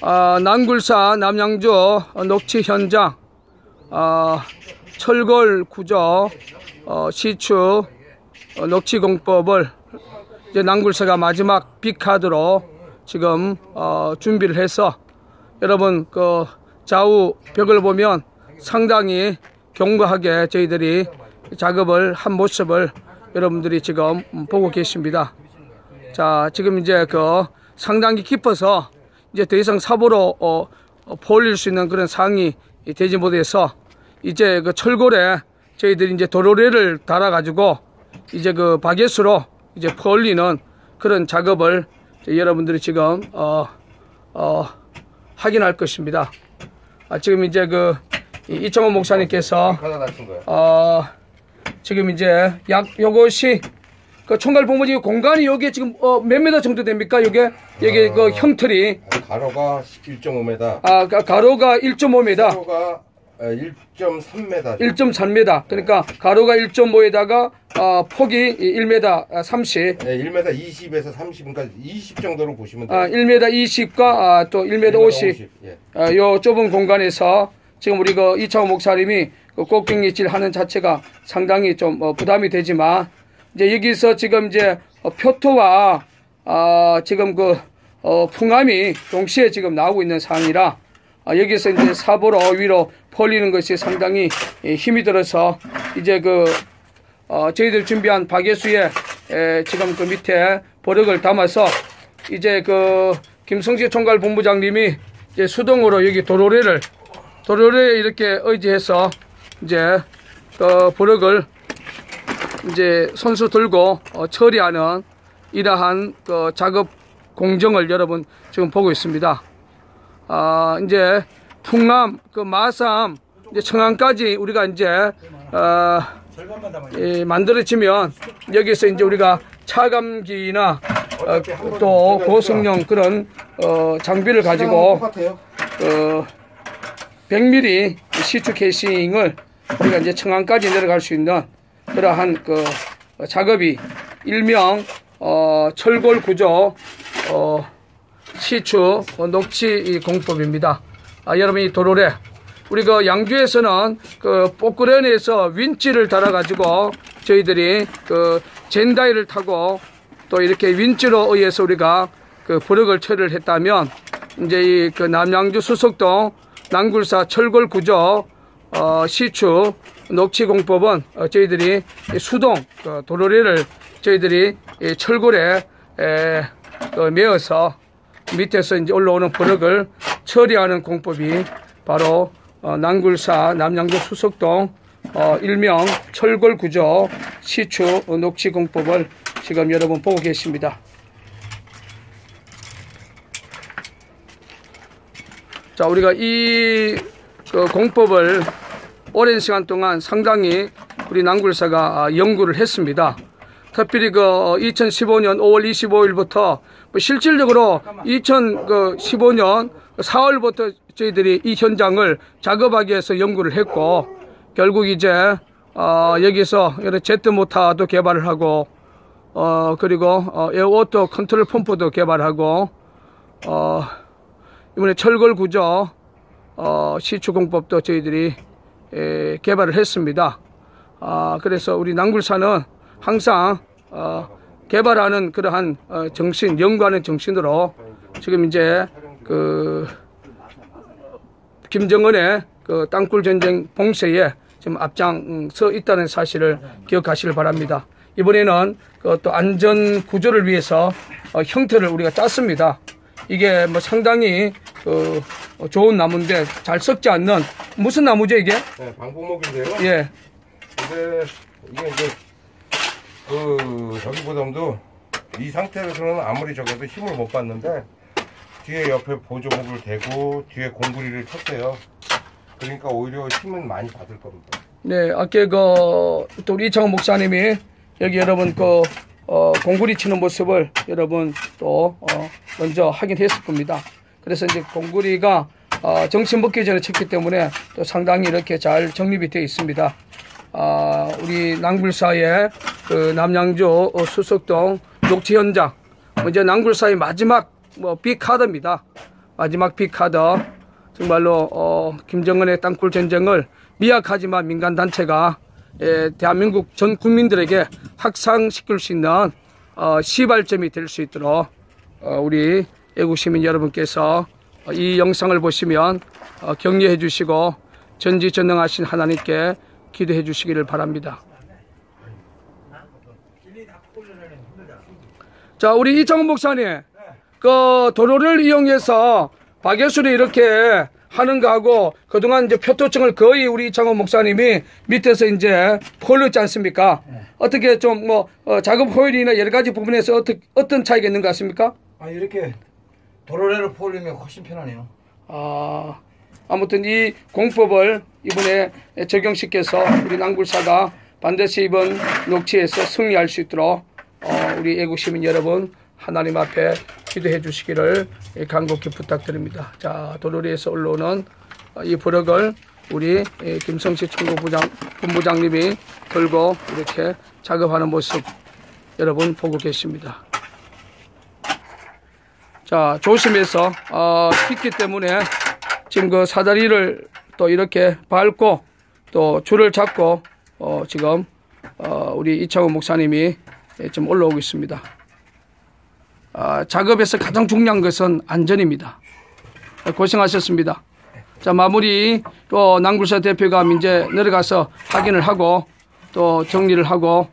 아, 난굴사 남양주 녹취 현장 아, 철골 구조 어, 시추 어, 녹취 공법을 이제 난굴사가 마지막 빅카드로 지금 어, 준비를 해서 여러분 그 좌우 벽을 보면 상당히 견고하게 저희들이 작업을 한 모습을 여러분들이 지금 보고 계십니다. 자, 지금 이제 그 상당히 깊어서 이제 더 이상 사보로 어, 어, 벌릴 수 있는 그런 상황이 되지 못해서 이제 그 철골에 저희들이 이제 도로래를 달아가지고 이제 그 바게스로 이제 벌리는 그런 작업을 여러분들이 지금 어, 어, 확인할 것입니다. 아, 지금 이제 그 이청호 목사님께서 거야. 어, 지금 이제 약 요것이 그 총괄 본부지 공간이 여기에 지금 어, 몇 메다 정도 됩니까? 요게 여기 그 형틀이 가로가 1.5m, 아 가- 가로가 1.5m, 세로가 1.3m. 1.3m. 그러니까 가로가 1.5에다가 어, 폭이 1m 30, 네, 1m 20에서 30, 그러니까 20 정도로 보시면 돼요. 아, 1m 20과 아, 또 1m 50. 예. 어, 요 좁은 공간에서 지금 우리 그 이창호 목사님이 그 꼭경이질 하는 자체가 상당히 좀 어, 부담이 되지만 이제 여기서 지금 이제 어, 표토와 아, 지금 그 어, 풍암이 동시에 지금 나오고 있는 상황이라 아, 여기서 이제 사보로 위로 벌리는 것이 상당히 예, 힘이 들어서 이제 그 어, 저희들 준비한 박예수에 에, 지금 그 밑에 버럭을 담아서 이제 그 김성식 총괄 본부장님이 이제 수동으로 여기 도로래를 도로래 이렇게 의지해서 이제 그 버럭을 이제 손수 들고 어, 처리하는 이러한 그 작업 공정을 여러분 지금 보고 있습니다. 아 이제 풍남 그 마삼 이제 청안까지 우리가 이제 어, 예, 만들어지면 여기서 이제 우리가 차감기나 어, 또 고성용 그런 어, 장비를 가지고. 어, 100mm 시추 캐싱을 우리가 이제 청안까지 내려갈 수 있는 그러한 그 작업이 일명 어, 철골 구조 어, 시추 어, 녹취 이 공법입니다. 아, 여러분 이 도로래 우리 그 양주에서는 그 포크런에서 윈치를 달아가지고 저희들이 그 젠다이를 타고 또 이렇게 윈치로 의해서 우리가 그 부력을 처리를 했다면 이제 이 그 남양주 수석동 난굴사 철골 구조 어, 시추 녹취 공법은 어, 저희들이 이 수동 그 도로리를 저희들이 이 철골에 에, 그 메어서 밑에서 이제 올라오는 버럭을 처리하는 공법이 바로 어, 난굴사 남양주 수석동 어, 일명 철골 구조 시추 어, 녹취 공법을 지금 여러분 보고 계십니다. 자, 우리가 이그 공법을 오랜 시간 동안 상당히 우리 난굴사가 아, 연구를 했습니다. 특별히 그 2015년 5월 25일부터 뭐 실질적으로 2015년 4월부터 저희들이 이 현장을 작업하기 위해서 연구를 했고 결국 이제 어, 여기서 제트 모터도 개발을 하고 어, 그리고 어, 에어오토 컨트롤 펌프도 개발하고 어, 이번에 철골 구조 어, 시추 공법도 저희들이 에, 개발을 했습니다. 아, 그래서 우리 난굴사는 항상 어, 개발하는 그러한 어, 정신, 연구하는 정신으로 지금 이제 그 김정은의 그 땅굴 전쟁 봉쇄에 지금 앞장서 있다는 사실을 기억하시길 바랍니다. 이번에는 그 또 안전 구조를 위해서 어, 형태를 우리가 짰습니다. 이게 뭐 상당히 그 좋은 나무인데 잘 썩지 않는 무슨 나무죠 이게? 네, 방부목인데요. 예. 근데 이게 이제 그 저기보다도 이 상태에서는 아무리 적어도 힘을 못 받는데 뒤에 옆에 보조목을 대고 뒤에 공구리를 쳤어요. 그러니까 오히려 힘은 많이 받을 겁니다. 네, 아까 그 또 우리 이창호 목사님이 여기 여러분 그 어, 공구리 치는 모습을 여러분 또 어, 먼저 확인했을 겁니다. 그래서 이제 공구리가 어, 정신 먹기 전에 쳤기 때문에 또 상당히 이렇게 잘 정립이 되어 있습니다. 아, 우리 낭굴사의 그 남양주 어, 수석동 녹지 현장, 뭐 이제 낭굴사의 마지막 뭐 빅카드입니다. 마지막 픽카드 정말로 어, 김정은의 땅굴 전쟁을 미약하지만 민간 단체가 예, 대한민국 전 국민들에게 확산시킬 수 있는 어, 시발점이 될 수 있도록 어, 우리 애국 시민 여러분께서 어, 이 영상을 보시면 어, 격려해 주시고 전지전능하신 하나님께 기도해 주시기를 바랍니다. 자, 우리 이창훈 목사님, 그 도로를 이용해서 박예술이 이렇게 하는 거하고 그동안 이제 표토증을 거의 우리 이창훈 목사님이 밑에서 이제 폴렸지 않습니까? 어떻게 좀 뭐 작업 효율이나 여러 가지 부분에서 어떻게 어떤 차이가 있는 것 같습니까? 아 이렇게 도로래를 포올리면 훨씬 편하네요. 아, 아무튼 이 공법을 이번에 적용시켜서 우리 낭굴사가 반드시 이번 녹취에서 승리할 수 있도록 어, 우리 애국 시민 여러분 하나님 앞에 기도해 주시기를 간곡히 부탁드립니다. 자, 도로리에서 올라오는 이 버럭을 우리 김성식 총무부장 본부장님이 들고 이렇게 작업하는 모습 여러분 보고 계십니다. 자, 조심해서 어, pis기 때문에 지금 그 사다리를 또 이렇게 밟고 또 줄을 잡고 어, 지금 어, 우리 이창호 목사님이 좀 올라오고 있습니다. 아, 작업에서 가장 중요한 것은 안전입니다. 고생하셨습니다. 자, 마무리 또 낭굴사 대표가 이제 내려가서 확인을 하고 또 정리를 하고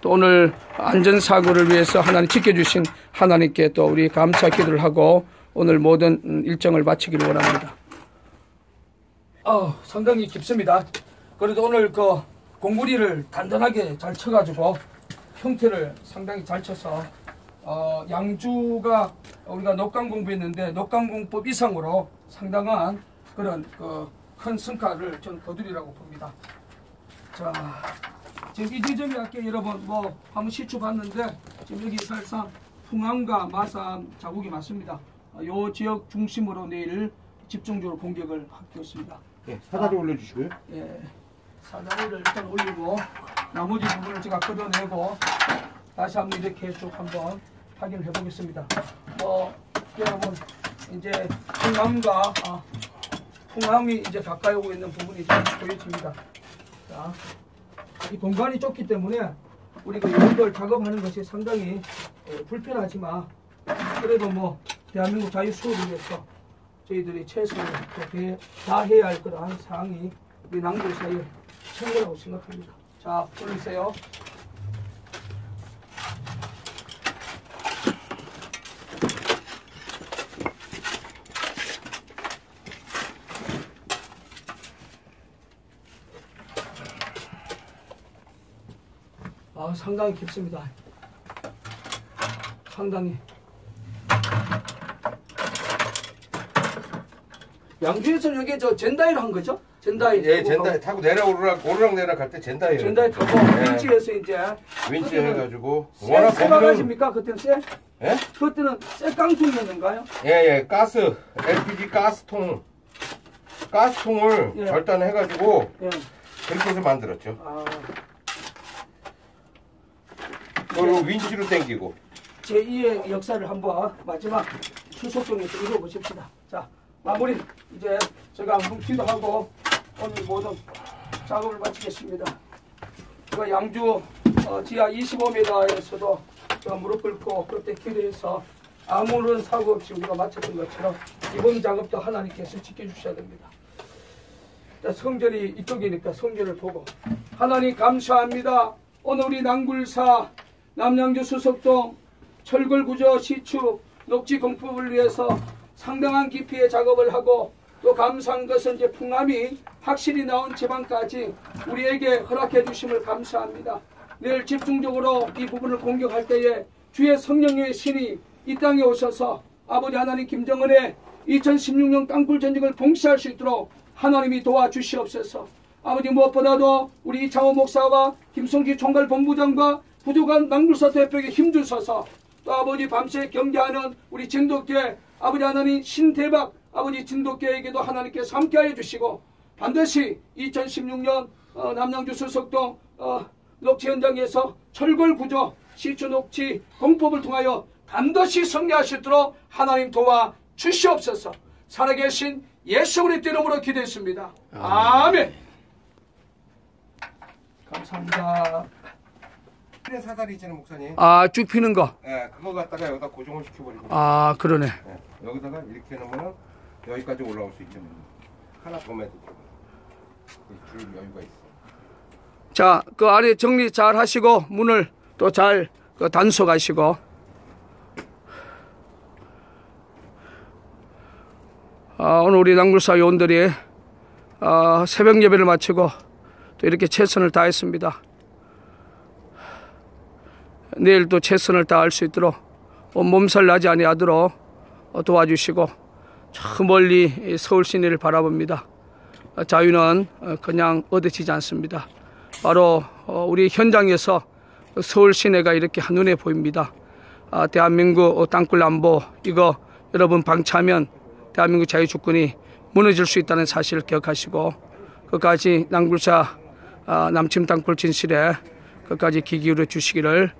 또 오늘 안전사고를 위해서 하나님 지켜주신 하나님께 또 우리 감사 기도를 하고 오늘 모든 일정을 마치기를 원합니다. 아, 상당히 깊습니다. 그래도 오늘 그 공구리를 단단하게 잘 쳐가지고 형태를 상당히 잘 쳐서 어, 양주가 우리가 녹강 공부했는데 녹강 공법 이상으로 상당한 그런 그 큰 성과를 전 거두리라고 봅니다. 자, 지금 이 지점이 아까 여러분 뭐 한번 시추 봤는데 지금 여기 살상 풍암과 마산 자국이 많습니다. 어, 요 지역 중심으로 내일 집중적으로 공격을 하겠습니다. 예, 사다리 올려주시고요. 예, 사다리를 일단 올리고 나머지 부분을 제가 걷어내고 다시 한번 이렇게 쭉 한번 확인을 해보겠습니다. 어, 여러분 이제 풍암과 아, 풍암이 이제 가까이 오고 있는 부분이 좀 보여집니다. 자, 이 공간이 좁기 때문에 우리가 이런 걸 작업하는 것이 상당히 어, 불편하지만 그래도 뭐 대한민국 자유 수호를 위해서 저희들이 최선을 다- 다해야 할 그러한 사항이 우리 낭굴 사이에 최고라고 생각합니다. 자, 올리세요. 상당히 깊습니다. 상당히. 양주에서 여기 저 젠다이를 한 거죠? 젠다이. 예, 젠다이 타고 내려 오르락 오르락 내리락 갈때 젠다이. 젠다이 타고 예. 윈치에서 이제 윈치 해가지고 세, 워낙 세 거기는 바가지입니까? 그때는 세? 예? 그때는 세 깡통이었는가요? 예 예 가스 LPG 가스통 가스통을 예. 절단해가지고 예. 그렇게 해서 만들었죠. 아, 그리고 윈치로 당기고 제2의 역사를 한번 마지막 추석정에서 이루어보십시다. 자, 마무리 이제 제가 한번 기도 하고 오늘 모든 작업을 마치겠습니다. 제가 양주 어, 지하 25m에서도 제가 무릎 꿇고 그때 기도해서 아무런 사고 없이 우리가 마쳤던 것처럼 이번 작업도 하나님께서 지켜주셔야 됩니다. 자, 성전이 이쪽이니까 성전을 보고 하나님 감사합니다. 오늘 우리 낭굴사 남양주 수석동 철골구조 시추 녹지 공법을 위해서 상당한 깊이의 작업을 하고 또 감사한 것은 이제 풍암이 확실히 나온 지방까지 우리에게 허락해 주심을 감사합니다. 내일 집중적으로 이 부분을 공격할 때에 주의 성령의 신이 이 땅에 오셔서 아버지 하나님 김정은의 2016년 땅굴 전쟁을 봉쇄할 수 있도록 하나님이 도와주시옵소서. 아버지 무엇보다도 우리 이창호 목사와 김성기 총괄 본부장과 부족한 낭굴사 대표에게 힘주셔서 또 아버지 밤새 경계하는 우리 진돗개 아버지 하나님 신대박 아버지 진돗개에게도 하나님께서 함께하여 주시고 반드시 2016년 어, 남양주 수석동 어, 녹지 현장에서 철골 구조 시추 녹지 공법을 통하여 반드시 승리하시도록 하나님 도와 주시옵소서. 살아계신 예수 그리스도 이름으로 기도했습니다. 아멘. 감사합니다. 피는 사다리 있잖아요 목사님. 아, 쭉 피는 거. 예, 그거 갖다가 여기다 고정을 시켜버리고. 아, 그러네. 예, 여기다가 이렇게 해놓으면 여기까지 올라올 수 있잖아요. 하나 더 매도 줄 여유가 있어. 자, 그 안에 정리 잘 하시고 문을 또잘그 단속하시고 아, 오늘 우리 낭굴사 요원들이 아, 새벽 예배를 마치고 또 이렇게 최선을 다했습니다. 내일 또 최선을 다할 수 있도록 온 몸살 나지 아니하도록 어, 도와주시고 저 멀리 이 서울 시내를 바라봅니다. 어, 자유는 어, 그냥 얻어지지 않습니다. 바로 어, 우리 현장에서 서울 시내가 이렇게 한눈에 보입니다. 아, 대한민국 어, 땅굴 안보 이거 여러분 방치하면 대한민국 자유주권이 무너질 수 있다는 사실을 기억하시고 끝까지 낭굴사 아, 남침 땅굴 진실에 끝까지 귀 기울여 주시기를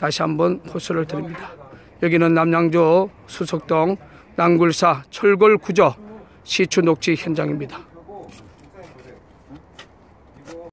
다시 한번 호소를 드립니다. 여기는 남양주 수석동 낭굴사 철골 구조 시추 녹지 현장입니다.